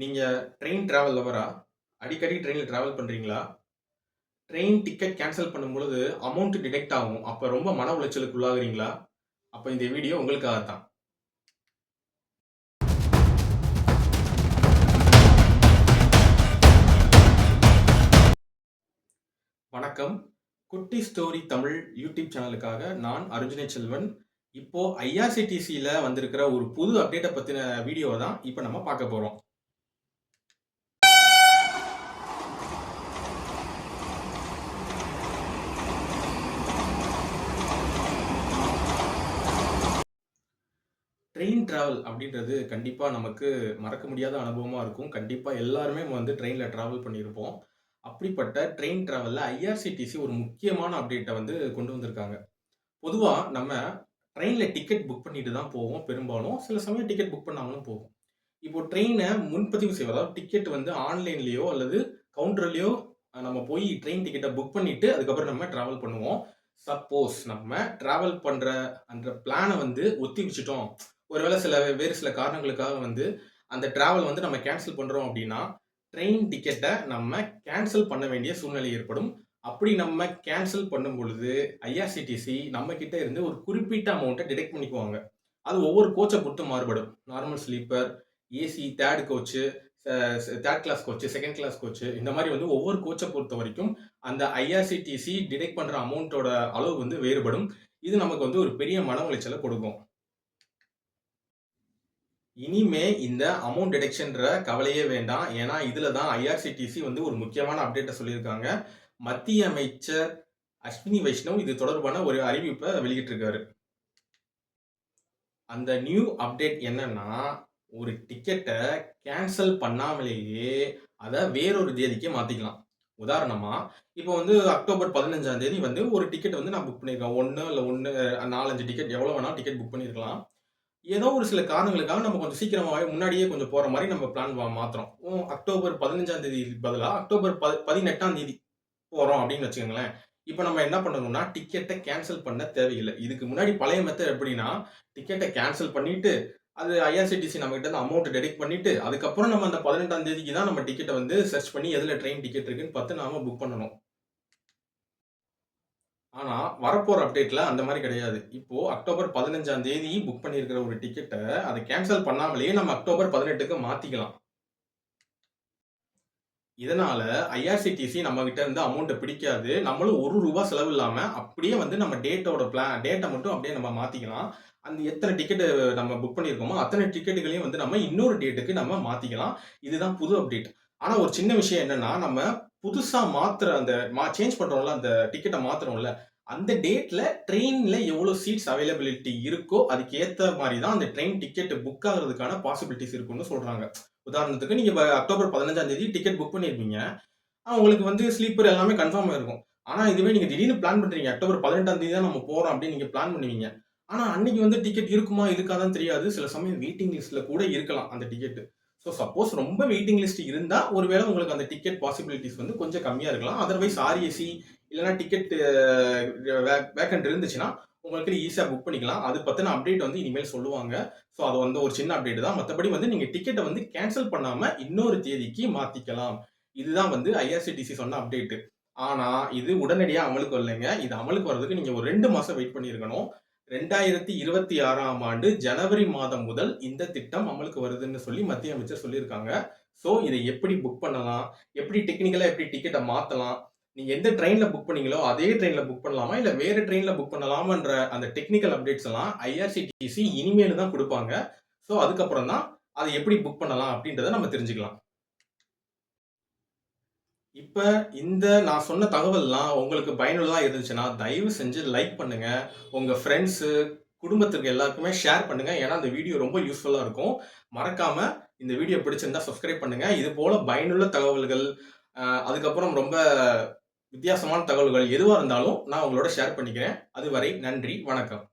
நீங்கள் train travel லவரா? அடிக்கடி ட்ரெயினில் ட்ராவல் பண்ணுறீங்களா ட்ரெயின் டிக்கெட் கேன்சல் பண்ணும்பொழுது அமௌண்ட் டிடெக்ட் ஆகும். அப்போ ரொம்ப மன உளைச்சலுக்கு உள்ளாகிறீங்களா அப்போ இந்த வீடியோ உங்களுக்காக தான். வணக்கம். குட்டி ஸ்டோரி தமிழ் யூடியூப் சேனலுக்காக நான் அர்ஜுனை செல்வன். இப்போ ஐஆர்சிடிசியில் வந்திருக்கிற ஒரு புது அப்டேட்டை பற்றின வீடியோ தான் இப்போ நம்ம பார்க்க போகிறோம் ட்ரெயின் ட்ராவல் அப்படின்றது கண்டிப்பாக நமக்கு மறக்க முடியாத அனுபவமாக இருக்கும். கண்டிப்பாக எல்லாருமே வந்து ட்ரெயினில் ட்ராவல் பண்ணியிருப்போம். அப்படிப்பட்ட ட்ரெயின் ட்ராவலில் ஐஆர்சிடிசி ஒரு முக்கியமான அப்டேட்டை வந்து கொண்டு வந்திருக்காங்க. பொதுவாக நம்ம ட்ரெயினில் டிக்கெட் புக் பண்ணிட்டு தான் போவோம் பெரும்பாலும். சில சமயம் டிக்கெட் புக் பண்ணாமலும் போவோம். இப்போ ட்ரெயினை முன்பதிவு செய்வது அதாவது டிக்கெட் வந்து ஆன்லைன்லேயோ அல்லது கவுண்டர்லேயோ நம்ம போய் ட்ரெயின் டிக்கெட்டை புக் பண்ணிட்டு அதுக்கப்புறம் நம்ம ட்ராவல் பண்ணுவோம். சப்போஸ் நம்ம ட்ராவல் பண்ணுற அந்த பிளானை வந்து ஒத்தி வச்சுட்டோம். ஒருவேளை சில வேறு சில காரணங்களுக்காக வந்து அந்த ட்ராவல் வந்து நம்ம கேன்சல் பண்ணுறோம் அப்படின்னா, ட்ரெயின் டிக்கெட்டை நம்ம கேன்சல் பண்ண வேண்டிய சூழ்நிலை ஏற்படும். அப்படி நம்ம கேன்சல் பண்ணும் பொழுது ஐஆர்சிடிசி நம்ம கிட்ட இருந்து ஒரு குறிப்பிட்ட அமௌண்ட்டை டிடெக்ட் பண்ணிக்குவாங்க. அது ஒவ்வொரு கோச்சை பொறுத்து மாறுபடும். Normal sleeper, AC, third coach, third class coach, second class coach இந்த மாதிரி வந்து ஒவ்வொரு கோச்சை பொறுத்த வரைக்கும் அந்த ஐஆர்சிடிசி டிடெக்ட் பண்ணுற அமௌண்ட்டோட அளவு வந்து வேறுபடும். இது நமக்கு வந்து ஒரு பெரிய மன உளைச்சலை கொடுக்கும். இனிமே இந்த அமௌண்ட் டிடெக்ஷன்ற கவலையே வேண்டாம். ஏன்னா, இதில் தான் ஐஆர்சிடிசி வந்து ஒரு முக்கியமான அப்டேட்டை சொல்லியிருக்காங்க. மத்திய அமைச்சர் அஸ்வினி வைஷ்ணவ் இது தொடர்பான ஒரு அறிவிப்பை வெளியிட்டிருக்காரு. அந்த நியூ அப்டேட் என்னன்னா, ஒரு டிக்கெட்டை கேன்சல் பண்ணாமலேயே அதை வேறொரு தேதிக்கு மாற்றிக்கலாம் உதாரணமா, இப்போ வந்து அக்டோபர் 15ஆம் தேதி வந்து ஒரு டிக்கெட் வந்து நான் புக் பண்ணியிருக்கேன். ஒன்று இல்லை ஒன்று நாலஞ்சு டிக்கெட் எவ்வளோ வேணாலும் டிக்கெட் புக் பண்ணியிருக்கலாம். ஏதோ ஒரு சில காரணங்களுக்காக நம்ம கொஞ்சம் சீக்கிரமாகவே முன்னாடியே கொஞ்சம் போகிற மாதிரி நம்ம பிளான் மாத்திரம் அக்டோபர் பதினஞ்சாம் தேதி பதிலாக அக்டோபர் ப 18ஆம் தேதி போகிறோம் அப்படின்னு வச்சுக்கோங்களேன் இப்போ நம்ம என்ன பண்ணணும்னா, டிக்கெட்டை கேன்சல் பண்ண தேவையில்லை இதுக்கு முன்னாடி பழைய மெத்தட் எப்படின்னா, டிக்கெட்டை கேன்சல் பண்ணிட்டு, அது ஐஆர்சிடிசி நம்ம கிட்ட அமௌண்ட் டெடக்ட் பண்ணிட்டு, அதுக்கப்புறம் நம்ம அந்த 18ஆம் தேதிக்கு தான் நம்ம டிக்கெட்டை வந்து சர்ச் பண்ணி எதுல ட்ரெயின் டிக்கெட் இருக்குன்னு பார்த்து நாம புக் பண்ணணும். ஆனா, வரப்போற அப்டேட்ல அந்த மாதிரி கிடையாது. இப்போ அக்டோபர் 15ஆம் தேதி புக் பண்ணியிருக்கிற ஒரு டிக்கெட்டை அதை கேன்சல் பண்ணாமலேயே நம்ம அக்டோபர் 18க்கு மாத்திக்கலாம். இதனால ஐஆர்சிடிசி நம்ம கிட்ட இருந்து அமௌண்ட்டை பிடிக்காது. நம்மளும் ஒரு ரூபா செலவு இல்லாம அப்படியே வந்து நம்ம டேட்டோட பிளான் டேட்டை மட்டும் அப்படியே நம்ம மாத்திக்கலாம். அந்த எத்தனை டிக்கெட் நம்ம புக் பண்ணியிருக்கோமோ, அத்தனை டிக்கெட்டுகளையும் வந்து நம்ம இன்னொரு டேட்டுக்கு நம்ம மாற்றிக்கலாம் இதுதான் புது அப்டேட். ஆனால் ஒரு சின்ன விஷயம் என்னன்னா, நம்ம புதுசாக மாத்துற அந்த மா சேஞ்ச் பண்ணுறோம்ல அந்த டிக்கெட்டை மாத்துறோம்ல, அந்த டேட்டில் ட்ரெயினில் எவ்வளோ சீட்ஸ் அவைலபிலிட்டி இருக்கோ, அதுக்கு மாதிரி தான் அந்த ட்ரெயின் டிக்கெட் புக் ஆகிறதுக்கான பாசிபிலிட்டிஸ் இருக்குன்னு சொல்கிறாங்க உதாரணத்துக்கு நீங்கள் அக்டோபர் 15ஆம் தேதி டிக்கெட் புக் பண்ணியிருப்பீங்க. உங்களுக்கு வந்து ஸ்லீப்பர் எல்லாமே கன்ஃபார்மாக இருக்கும் ஆனால் இதுவே நீங்கள் திடீர்னு பிளான் பண்ணுறீங்க அக்டோபர் 18ஆம் தேதி தான் நம்ம போகிறோம் அப்படின்னு நீங்கள் பிளான் பண்ணுவீங்க. ஆனால் அன்னைக்கு வந்து டிக்கெட் இருக்குமா, இருக்காதான்னு தெரியாது. சில சமயம் வெயிட்டிங் லிஸ்ட்ல கூட இருக்கலாம் அந்த டிக்கெட். ஸோ சப்போஸ் ரொம்ப வெயிட்டிங் லிஸ்ட் இருந்தால் ஒருவேளை உங்களுக்கு அந்த டிக்கெட் பாசிபிலிட்டிஸ் வந்து கொஞ்சம் கம்மியாக இருக்கலாம். அதர்வைஸ் ஆர்ஏசி இல்லைனா டிக்கெட் வே வேக்கன்ட் இருந்துச்சுன்னா, உங்களுக்கு ஈஸியாக புக் பண்ணிக்கலாம். அது பற்றின அப்டேட் வந்து இனிமேல் சொல்லுவாங்க. ஸோ அது வந்து ஒரு சின்ன அப்டேட் தான். மற்றபடி வந்து நீங்கள் டிக்கெட்டை வந்து கேன்சல் பண்ணாமல் இன்னொரு தேதிக்கு மாற்றிக்கலாம் இதுதான் வந்து ஐஆர்சிடிசி சொன்ன அப்டேட்டு ஆனால் இது உடனடியாக அமலுக்கு வரலைங்க. இது அமலுக்கு வர்றதுக்கு நீங்கள் ஒரு ரெண்டு மாதம் வெயிட் பண்ணியிருக்கணும். 2026ஆம் ஆண்டு ஜனவரி மாதம் முதல் இந்த திட்டம் அமலுக்கு வருதுன்னு சொல்லி மத்திய அமைச்சர் சொல்லியிருக்காங்க. ஸோ இதை எப்படி புக் பண்ணலாம்? எப்படி டெக்னிக்கலாக எப்படி டிக்கெட்டை மாற்றலாம் நீங்கள் எந்த ட்ரெயினில் புக் பண்ணீங்களோ, அதே ட்ரெயினில் புக் பண்ணலாமா? இல்லை வேறு ட்ரெயினில் புக் பண்ணலாமான்ற அந்த டெக்னிக்கல் அப்டேட்ஸ் எல்லாம் ஐஆர்சிடிசி இனிமேல் தான் கொடுப்பாங்க ஸோ அதுக்கப்புறம் தான் அதை எப்படி புக் பண்ணலாம் அப்படின்றத நம்ம தெரிஞ்சுக்கலாம். இப்ப இந்த நான் சொன்ன தகவல்லாம் உங்களுக்கு பயனுள்ளதா இருந்துச்சுன்னா, தயவு செஞ்சு லைக் பண்ணுங்க. உங்க ஃப்ரெண்ட்ஸு குடும்பத்திற்கு எல்லாருக்குமே ஷேர் பண்ணுங்க. ஏன்னா இந்த வீடியோ ரொம்ப யூஸ்ஃபுல்லா இருக்கும். மறக்காம இந்த வீடியோ பிடிச்சிருந்தா சப்ஸ்கிரைப் பண்ணுங்க. இது போல பயனுள்ள தகவல்கள், அதுக்கப்புறம் ரொம்ப வித்தியாசமான தகவல்கள் எதுவாக இருந்தாலும் நான் உங்களோட ஷேர் பண்ணிக்கிறேன். அதுவரை நன்றி, வணக்கம்.